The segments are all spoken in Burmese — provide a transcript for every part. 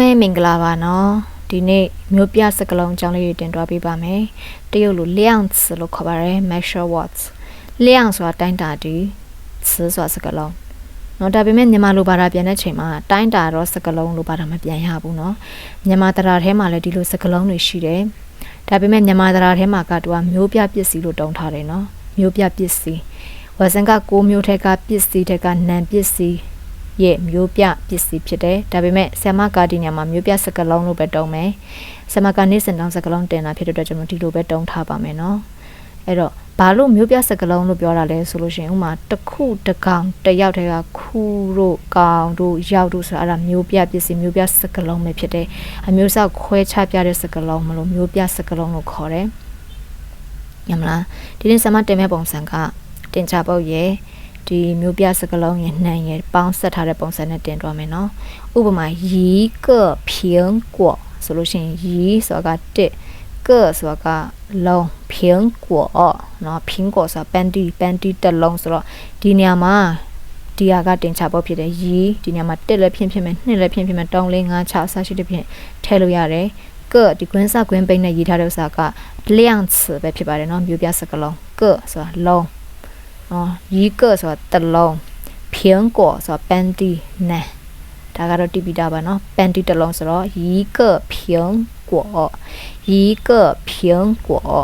ပဲမင်္ဂလာပါနော်ဒီနေ့မျိုးပြစကလုံးအကြောင်းလေးတွေတင်ပြပေးပါမယ်တရုတ်လိုလျန့်စ်လို့ခေါ်ပါတယ် measure words လျန့်ဆိုတာတိုင်းတာတီ词ဆိုတာစကလုံးနော်ဒါပေမဲ့မြန်မာလိုဘာသာပြန်တဲ့ချိန်မှာတိုင်းတာတော့စကလုံးလိုဘာသာမပြန်ရဘူးနော်မြန်မာတရားထဲမှာလည်းဒီလိုစကလုံးတွေရှိတယ်ဒါပေမဲ့မြန်မာတရားထဲမှာကတူကမျိုးပြပစ္စည်းလို့တုံးထားတယ်နော်မျိုးပြပစ္စည်းဝဇန်က6မျိုးထက်ကပစ္စည်းထက်ကနံပစ္စည်း ရဲ့မျိုးပြပစ္စည်းဖြစ်တယ်ဒါပေမဲ့ဆ iam ကာဒီနီယာမှာမျိုးပြစကလုံးလို့ပဲတုံးမယ်ဆ iam ကာနေ့စဉ်တောင်းစကလုံးတင်တာဖြစ်တဲ့အတွက်ကျွန်တော်ဒီလိုပဲတုံးထားပါမယ်နော်အဲ့တော့ဘာလို့မျိုးပြစကလုံးလို့ပြောတာလဲဆိုလို့ရှိရင်ဥမာတစ်ခုတစ်ကောင်တစ်ယောက်တည်းကခူတို့ကောင်တို့ရောက်တို့ဆိုတာအဲ့ဒါမျိုးပြပစ္စည်းမျိုးပြစကလုံးပဲဖြစ်တယ်အမျိုးဆောက်ခွဲခြားပြတဲ့စကလုံးမလို့မျိုးပြစကလုံးလို့ခေါ်တယ်ညမလားဒီနေ့ဆ iam တင်မဲ့ပုံစံကတင်ချပုတ်ရဲ့ ဒီမျိုးပြစကလုံးရဲ့နှံရဲ့ပေါင်းဆက်ထားတဲ့ပုံစံနဲ့တင်သွားမယ်နော်ဥပမာရီကဖြင်းကောဆိုလို့ရှိရင်ရီဆိုတာကတစ်ကဆိုတာကလုံးဖြင်းကောနော်ဖြင်းကောဆိုတာပန်တီပန်တီတစ်လုံးဆိုတော့ဒီနေရာမှာဒီဟာကတင်ချဖို့ဖြစ်တယ်ရီဒီညမှာတက်လည်းဖြင်းဖြစ်မယ်နှစ်လည်းဖြင်းဖြစ်မယ်တောင်းလေး9 6အစရှိတဲ့ဖြင့်ထည့်လို့ရတယ်ကဒီကွင်းစကွင်းပိတ်နဲ့ရေးထားတဲ့ဥစ္စာကလျန့်စ်ပဲဖြစ်ပါတယ်เนาะမျိုးပြစကလုံးကဆိုတာလုံး နော်ရီကဆိုတာတစ်လုံးဖျင်းကောဆိုတာပန်တီနန်ဒါကတော့တိပိတာပါနော်ပန်တီတစ်လုံးဆိုတော့ရီကဖျင်းကောရီကဖျင်းကော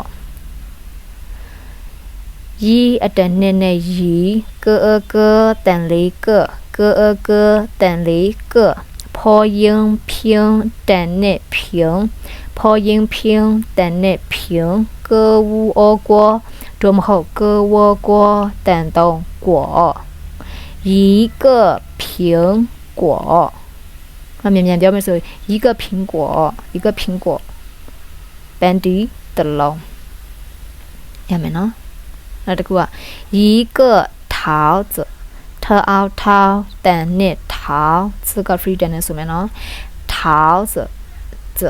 ရီအတနဲ့နဲ့ရီကအကတန်လေးကကအကတန်လေးကဖောယင်းဖျင်းတန်နဲ့ဖျင်းဖောယင်းဖျင်းတန်နဲ့ဖျင်းကဝူ အောကော多么好个我果等动果一个苹果那绵绵表面说一个苹果一个苹果 bandy 的龙ရမယ်နော်နောက်တစ်ခုက一个桃子ထအောင်ထောင်းတန်နဲ့ထောင်းစက free တန်နဲ့ဆိုမယ်နော်桃子子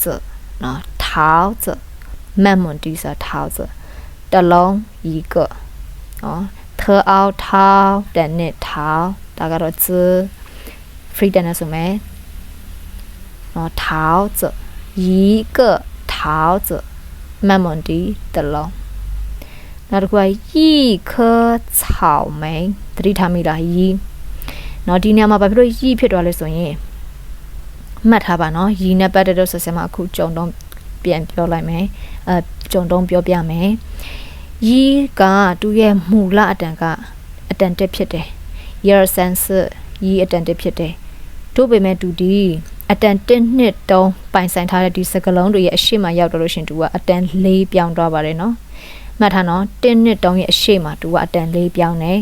子နော်桃子慢慢地说桃子 တလုံး一个နော်ထအောင်ထောင်းတန်နဲ့ထောင်းဒါကတော့ဇ free တန်နဲ့ဆိုမယ်နော်ထောင်းဇ一个桃子慢慢地တလုံးနောက်တစ်ခုက一颗草莓သတိထားမိလားယီနော်ဒီနေရာမှာဘာဖြစ်လို့ယီဖြစ်သွားလဲဆိုရင်မှတ်ထားပါနော်ယီနဲ့ပတ်သက်တဲ့ဆက်စမှာအခုကြုံတော့ ပြန်ပြောလိုက်မယ်အဲကြုံတုံးပြောပြမယ်ရီးကသူ့ရဲ့မူလအတန်ကအတန်တက်ဖြစ်တယ် year sense ရီးအတန်တက်ဖြစ်တယ်တို့ပေမဲ့သူဒီအတန်1နှစ်တုံးပိုင်ဆိုင်ထားတဲ့ဒီစကလုံးတွေရဲ့အရှိမရောက်တော့လို့ရှင်သူကအတန်၄ပြောင်းသွားပါတယ်နော်မှတ်ထားနော်1နှစ်တုံးရဲ့အရှိမသူကအတန်၄ပြောင်းတယ်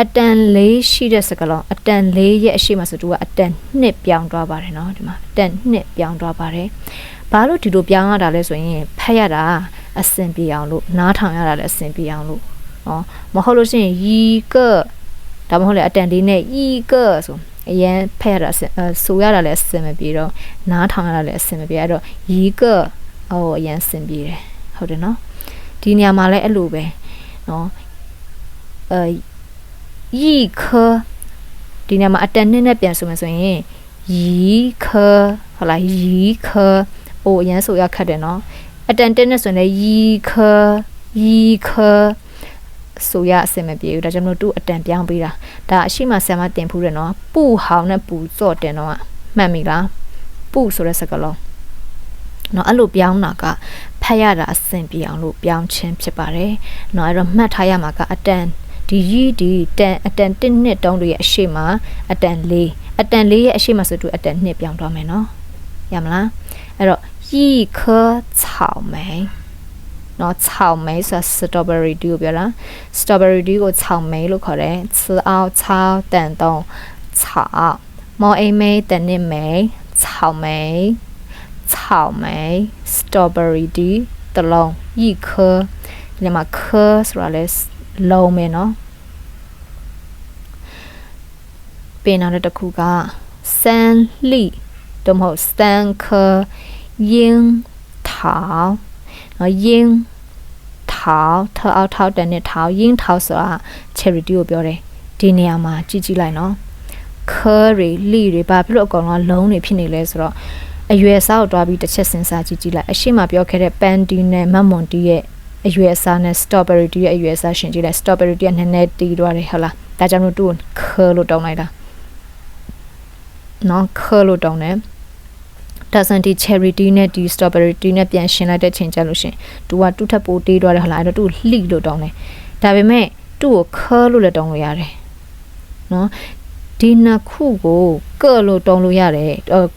အတန်၄ရှိတဲ့စကလုံးအတန်၄ရဲ့အရှိမဆိုသူကအတန်2ပြောင်းသွားပါတယ်နော်ဒီမှာအတန်2ပြောင်းသွားပါတယ် ဘာလို့ဒီလိုပြောင်းရတာလဲဆိုရင်ဖက်ရတာအဆင်ပြေအောင်လို့နားထောင်ရတာလည်းအဆင်ပြေအောင်လို့နော်မဟုတ်လို့ရှိရင်ရီကဒါမှမဟုတ်လေအတန်လေးနဲ့ဤကဆိုအရင်ဖက်ရတာဆိုရတာလည်းအဆင်မပြေတော့နားထောင်ရတာလည်းအဆင်မပြေအဲ့တော့ရီကဟိုအရင်အဆင်ပြေတယ်ဟုတ်တယ်နော်ဒီနေရာမှာလည်းအဲ့လိုပဲနော်အဲဤခဒီနေရာမှာအတန်နဲ့နဲ့ပြန်ဆိုမယ်ဆိုရင်ရီခဟုတ်လားရီခ အိုအရင်ဆိုရခတ်တယ်နော်အတန်တက်နဲ့ဆိုရင်ရီခရီခဆိုရအစင်မပြေဘူးဒါကြောင့်မလို့သူ့အတန်ပြောင်းပေးတာဒါအရှိမဆံမတင်ဖူးတယ်နော်ပူဟောင်းနဲ့ပူစော့တင်တော့မှတ်မိလားပူဆိုတဲ့စကားလုံးနော်အဲ့လိုပြောင်းတာကဖတ်ရတာအဆင်ပြေအောင်လို့ပြောင်းခြင်းဖြစ်ပါတယ်နော်အဲ့တော့မှတ်ထားရမှာကအတန်ဒီရီဒီတန်အတန်1နှစ်တုံးတွေရဲ့အရှိမအတန်4အတန်4ရဲ့အရှိမဆိုသူအတန်2ပြောင်းသွားမယ်နော်ရမလားအဲ့တော့ 一颗草莓နော်草莓ဆို strawberry ဒီကိုပြောတာ strawberry ဒီကို草莓လို့ခေါ်တယ်词အော草တန်တုံး草မော်အိမ်မေးတနစ်မေး草莓草莓 strawberry ဒီတလုံး一颗ဒီမှာ颗ဆိုတာလဲလုံးမယ်နော်ပြင်နောက်တစ်ခုက三粒တော့မဟုတ်三颗 樱桃နော်樱桃ထောက်ထောက်တန်နဲ့ထောက်樱桃ဆိုတာ cherry ကိုပြောတယ်ဒီနေရာမှာကြည့်ကြည့်လိုက်နော် ခဲတွေလိတွေဘာဖြစ်လို့အကောင်လုံးကလုံးတွေဖြစ်နေလဲဆိုတော့အရွယ်အစားကိုတွားပြီးတစ်ချက်စဉ်းစားကြည့်ကြည့်လိုက်အရှိမပြောခဲ့တဲ့ပန်တီနဲ့မတ်မွန်တီရဲ့အရွယ်အစားနဲ့ strawberry တီရဲ့အရွယ်အစားရှင်ကြည့်လိုက် strawberry တီကနည်းနည်းတီးသွားတယ်ဟုတ်လားဒါကြောင့်မို့သူ့ကိုခဲလို့တောင်းလိုက်တာနော်ခဲလို့တောင်းတယ် ဒါစန်ဒီ cherry tea နဲ့ဒီ strawberry tea နဲ့ပြန်ရှင်လိုက်တဲ့ချိန်ကျလို့ရှင်သူကတူးထပ်ပိုးတေးသွားတယ်ဟုတ်လားအဲ့တော့သူ့လှိလို့တောင်းတယ်ဒါပေမဲ့သူ့ကိုခဲလို့လည်းတောင်းလို့ရတယ်နော်ဒီနှစ်ခုကိုကဲ့လို့တောင်းလို့ရတယ်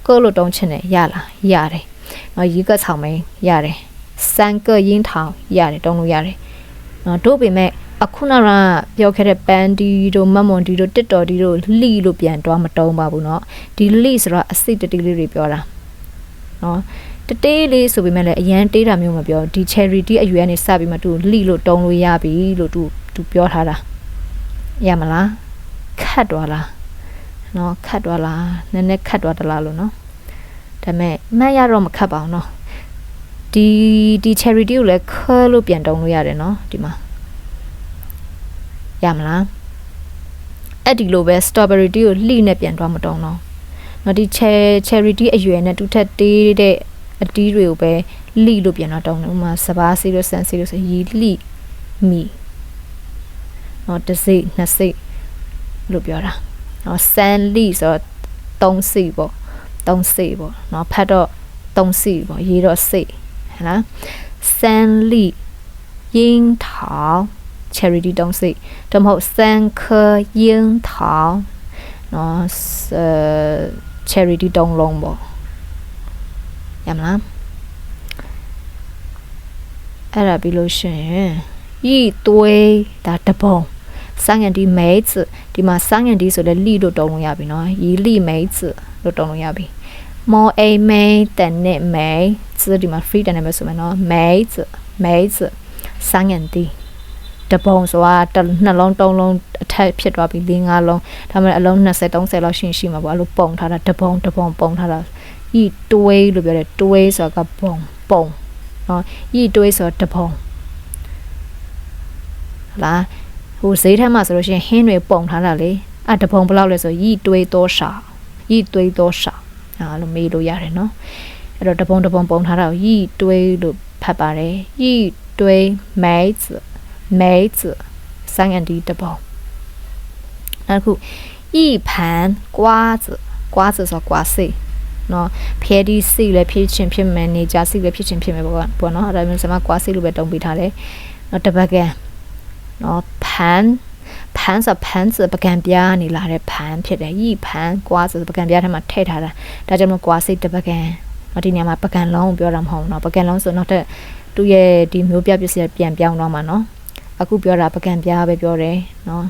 ကဲ့လို့တောင်းချင်တယ်ရလားရတယ်နော်ရီက草莓ရတယ်စံကရင်းထောင်ရတယ်တောင်းလို့ရတယ်နော်တို့ပေမဲ့အခုနကပြောခဲ့တဲ့ပန်ဒီတို့မမွန်ဒီတို့တစ်တော်ဒီတို့လှိလို့ပြန်တော့မတုံးပါဘူးเนาะဒီလှိဆိုတော့အစိတ်တတိလေးတွေပြောတာ နော်တတေးလေးဆိုပေမဲ့လည်းအရန်တေးတာမျိုးမပြောဒီ charity အရွယ်ကနေစပြီးမှသူလှိလို့တုံးလို့ရပြီလို့သူသူပြောထားတာရမလားခတ်သွားလားနော်ခတ်သွားလားနည်းနည်းခတ်သွားတလားလို့နော်ဒါပေမဲ့မှတ်ရတော့မခတ်ပါဘူးနော်ဒီဒီ charity ကိုလည်းခဲလို့ပြန်တုံးလို့ရတယ်နော်ဒီမှာရမလားအဲ့ဒီလိုပဲ strawberry tea ကိုလှိနဲ့ပြန်တော့မတုံးတော့ နော်ဒီ charity အရွယ်နဲ့တူထက်တေးတဲ့အတီးတွေကိုပဲလှိလို့ပြန်တော့တုံးတယ်ဥမာစပါးစီလို့ဆန်စီလို့ဆိုရီလှိမီနော်တစ်စိတ်နှစ်စိတ်လို့ပြောတာနော်ဆန်လှိဆိုတော့သုံးစိတ်ပေါ့သုံးစိတ်ပေါ့နော်ဖတ်တော့သုံးစိတ်ပေါ့ရေးတော့စိတ်ဟဲ့လားဆန်လှိ樱桃 charity 东西，咁好三颗樱桃， နော် charity တုံးလုံးပေါ့ရမလားအဲ့ဒါပြီးလို့ရှိရင်ဤသွေးဒါတပုံ sang and mates ဒီမှာ sang and ဆိုလဲလိလို့တုံးလို့ရပြီနော်ဤလိ mates လို့တုံးလို့ရပြီ more a may than it may ဒီမှာ free တန်နေမယ်ဆိုမယ်နော် mates mates sang and 子မဲ子စငန်ဒီတပုံဆိုတာနှလုံးသုံးလုံးအထက်ဖြစ်သွားပြီ၄၅လုံးဒါမှမဟုတ်အလုံး20 30လောက်ရှိရှိမှာပေါ့အဲ့လိုပုံထားတာတပုံတပုံပုံထားတာဤတွေးလို့ပြောတယ်တွေးဆိုတာကပုံပုံနော်ဤတွေးဆိုတာတပုံလာဟိုဈေးထက်မှာဆိုလို့ရှိရင်ဟင်းတွေပုံထားတာလေအတပုံဘယ်လောက်လဲဆိုဤတွေးတော့ရှာဤတွေးတော့ရှာအဲ့လိုမေးလို့ရတယ်နော်အဲ့တော့တပုံတပုံပုံထားတာကိုဤတွေးလို့ဖတ်ပါတယ်ဤတွေးမဲ 子梅子三眼滴的包。နောက်တစ်ခုဤ盘瓜子瓜子ဆို瓜စိတ်เนาะဖျဲဒီစိတ်လည်းဖြစ်ချင်းဖြစ်မယ်နေကြစိတ်လည်းဖြစ်ချင်းဖြစ်မယ်ပေါ့ပေါ့เนาะအဲ့ဒါမျိုးစမ瓜စိတ်လို့ပဲတုံးပေးထားတယ်เนาะတပတ်ကန်เนาะ盘盘ဆို盘子ပကံပြားနေလာတဲ့盘ဖြစ်တယ်ဤ盘瓜子ပကံပြားထဲမှာထည့်ထားတာဒါကြောင့်မို့瓜စိတ်တပတ်ကန်ဒီနေရာမှာပကံလုံးပြောတာမဟုတ်ဘူးเนาะပကံလုံးဆိုတော့တဲ့သူ့ရဲ့ဒီမျိုးပြပစ္စည်းပြန်ပြောင်းတော့မှာเนาะ အခုပြောတာပကံပြားပဲပြောတယ်နော်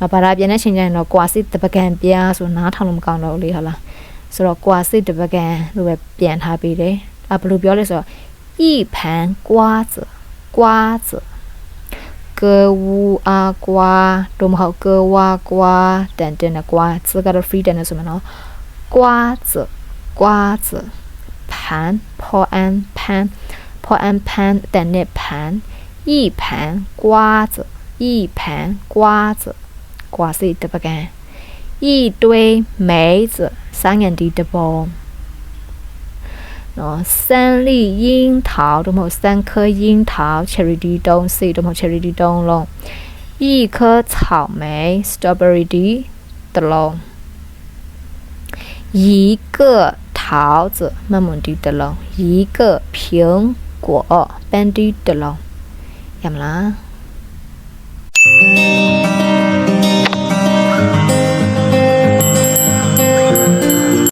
။ဘာသာပြန်တဲ့ချိန်ကျရင်တော့ကွာစစ်တပကံပြားဆိုနားထောင်လို့မကောင်းတော့ဘူးလေဟုတ်လား။ဆိုတော့ကွာစစ်တပကံလို့ပဲပြန်ထားပေးတယ်။အဘလို့ပြောလဲဆိုတော့一盘瓜子瓜子歌乌啊瓜都唔好歌哇瓜等等的瓜，这个的 free 等的什么呢？瓜子瓜子盘破安盘破安盘等的盘。 一盘瓜子，一盘瓜子，瓜子的不干，一堆梅子，三眼的的包。喏，三粒樱桃，都冇三颗樱桃，cherry 的东西，都冇 cherry 的东龙，一颗草莓，strawberry 的的龙，一个桃子，慢慢的的龙，一个苹果，，ban 的的 ยำละ